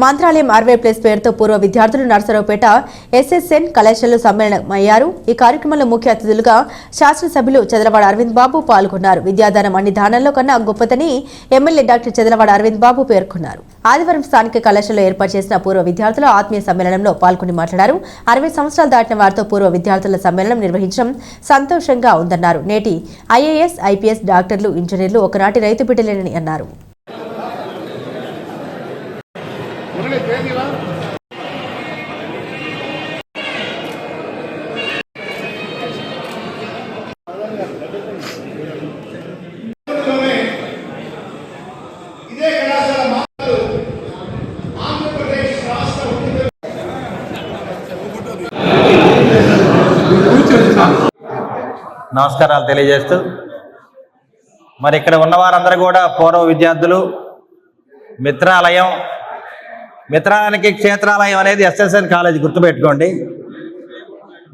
మంత్రాలయం అరవై ప్లస్ పేరుతో పూర్వ విద్యార్థులు నర్సరావుపేట ఎస్ఎస్ఎన్ కళాశాలలో సమ్మేళనమయ్యారు. ఈ కార్యక్రమంలో ముఖ్య అతిథులుగా శాసనసభ్యులు చంద్రవాడ అరవింద్ బాబు పాల్గొన్నారు. విద్యాదానం అన్ని దానాల్లో కన్నా గొప్పదని ఎమ్మెల్యే డాక్టర్ చంద్రవాడ అరవింద్ బాబు పేర్కొన్నారు. ఆదివారం స్థానిక కళాశాలలో ఏర్పాటు చేసిన పూర్వ విద్యార్థుల ఆత్మీయ సమ్మేళనంలో పాల్గొని మాట్లాడారు. అరవై సంవత్సరాలు దాటిన వారితో పూర్వ విద్యార్థుల సమ్మేళనం నిర్వహించడం సంతోషంగా ఉందన్నారు. నేటి ఐఏఎస్ ఐపీఎస్ డాక్టర్లు ఇంజనీర్లు ఒకనాటి రైతు బిడ్డలేనని అన్నారు ఇదే కళాశాల మాటలు ఆంధ్రప్రదేశ్ రాష్ట్ర నమస్కారాలు తెలియజేస్తూ మరి ఇక్కడ ఉన్న వారందరూ కూడా పూర్వ విద్యార్థులు మిత్రాలయం మిత్రానికి క్షేత్రాలయం అనేది ఎస్ఎస్ఎన్ కాలేజ్ గుర్తుపెట్టుకోండి.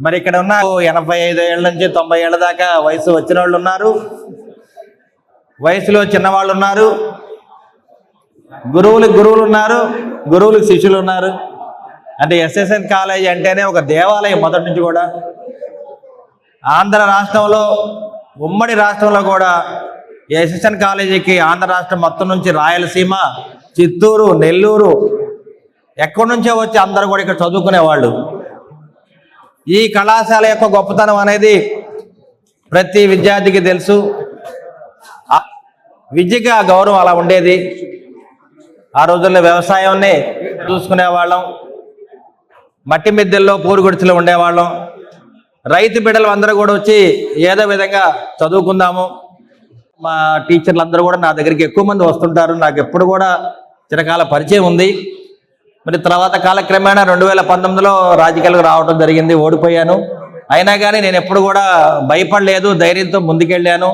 మరి ఇక్కడ ఉన్న ఎనభై ఐదు ఏళ్ళ నుంచి తొంభై ఏళ్ళ దాకా వయసు వచ్చిన వాళ్ళు ఉన్నారు. వయసులో చిన్నవాళ్ళు ఉన్నారు. గురువులకు గురువులు ఉన్నారు. గురువులకు శిష్యులు ఉన్నారు. అంటే ఎస్ఎస్ఎన్ కాలేజ్ అంటేనే ఒక దేవాలయం మొదటి నుంచి కూడా. ఆంధ్ర రాష్ట్రంలో ఉమ్మడి రాష్ట్రంలో కూడా ఎస్ఎస్ఎన్ కాలేజీకి ఆంధ్ర రాష్ట్రం మొత్తం నుంచి రాయలసీమ చిత్తూరు నెల్లూరు ఎక్కడి నుంచో వచ్చి అందరూ కూడా ఇక్కడ చదువుకునేవాళ్ళు. ఈ కళాశాల యొక్క గొప్పతనం అనేది ప్రతి విద్యార్థికి తెలుసు. విద్యకి ఆ గౌరవం అలా ఉండేది. ఆ రోజుల్లో వ్యవసాయాన్ని చూసుకునేవాళ్ళం. మట్టి మిద్దెల్లో పూరుగుడిచలు ఉండేవాళ్ళం. రైతు బిడ్డలు అందరూ కూడా వచ్చి ఏదో విధంగా చదువుకుందాము. మా టీచర్లు అందరూ కూడా నా దగ్గరికి ఎక్కువ మంది వస్తుంటారు. నాకు ఎప్పుడు కూడా చిరకాల పరిచయం ఉంది. మరి తర్వాత కాలక్రమేణా రెండు వేల పంతొమ్మిదిలో రాజకీయాలకు రావడం జరిగింది ఓడిపోయాను. అయినా కానీ నేను ఎప్పుడు కూడా భయపడలేదు ధైర్యంతో ముందుకెళ్ళాను.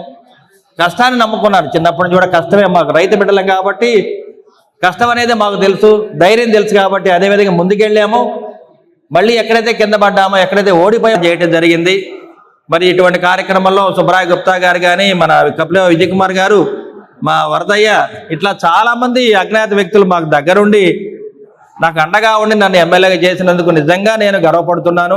కష్టాన్ని నమ్ముకున్నాను. చిన్నప్పటి నుంచి కూడా కష్టమే మాకు రైతు బిడ్డలం కాబట్టి కష్టం అనేది మాకు తెలుసు ధైర్యం తెలుసు కాబట్టి అదేవిధంగా ముందుకెళ్ళాము. మళ్ళీ ఎక్కడైతే కింద పడ్డామో ఎక్కడైతే ఓడిపోయామో చేయటం జరిగింది. మరి ఇటువంటి కార్యక్రమంలో సుబ్రాయ్ గుప్తా గారు కానీ మన కపిల విజయ్ కుమార్ గారు మా వరదయ్య ఇట్లా చాలామంది అజ్ఞాత వ్యక్తులు మాకు దగ్గరుండి నాకు అండగా ఉండి నన్ను ఎమ్మెల్యేగా చేసినందుకు నిజంగా నేను గర్వపడుతున్నాను.